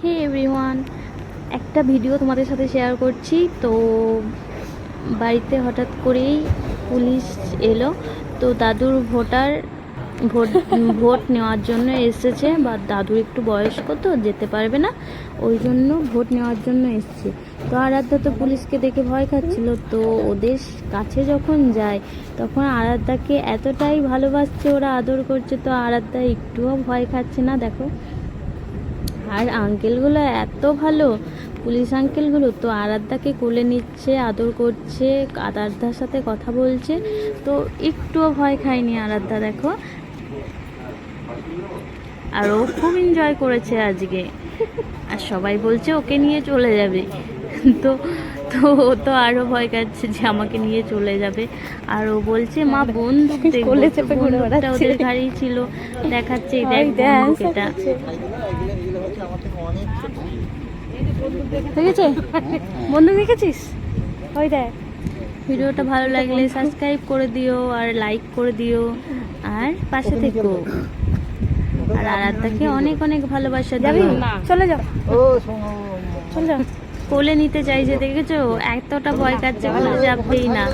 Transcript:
হে everyone একটা video তোমাদের সাথে শেয়ার করছি। তো বাড়িতে হঠাৎ করেই পুলিশ এলো। তো দাদুর ভোটার ভোট ভোট নেওয়ার জন্য এসেছে বা দাদুর একটু বয়স্ক তো যেতে পারবে না। ওই জন্য ভোট নেওয়ার জন্য এসছে। তো আরাধ্যা তো পুলিশকে দেখে ভয় খাচ্ছিল। তো ওদের কাছে যখন যায় তখন আরাধ্যাকে এতটাই ভালোবাসছে ওরা আদর করছে তো আরাধ্যা একটুও ভয় খাচ্ছে না দেখো। আর আঙ্কেলগুলো এত ভালো। পুলিশ আঙ্কেলগুলো তো আরাধ্যাকে কোলে নিচ্ছে আদর করছে আরাধ্যার সাথে কথা বলছে। তো একটুও ভয় খায়নি আরাধ্যা দেখো। আর ও খুব এনজয় করেছে আজকে। আর সবাই বলছে ওকে নিয়ে চলে যাবে। তো তো ও তো আরও ভয় খাচ্ছে যে আমাকে নিয়ে চলে যাবে। আর ও বলছে মা বন্দুক দেখব বন্দুকটা ওদের গাড়ি ছিল। দেখাচ্ছে দেখ, বন্দুক এটা। দেখেছে? বন্ধু দেখেছিস? ওই দেখ। ভিডিওটা ভালো লাগলে সাবস্ক্রাইব করে দিও আর লাইক করে দিও আর পাশে থেকো। আর আরাধ্যাকে অনেক অনেক ভালোবাসা যাবি? দিও চলে যাও। চলে যাও। কোলে নিতে চাইছে দেখেছ? এতটা ভয় কাচ্ছে কোলে যাবেই না।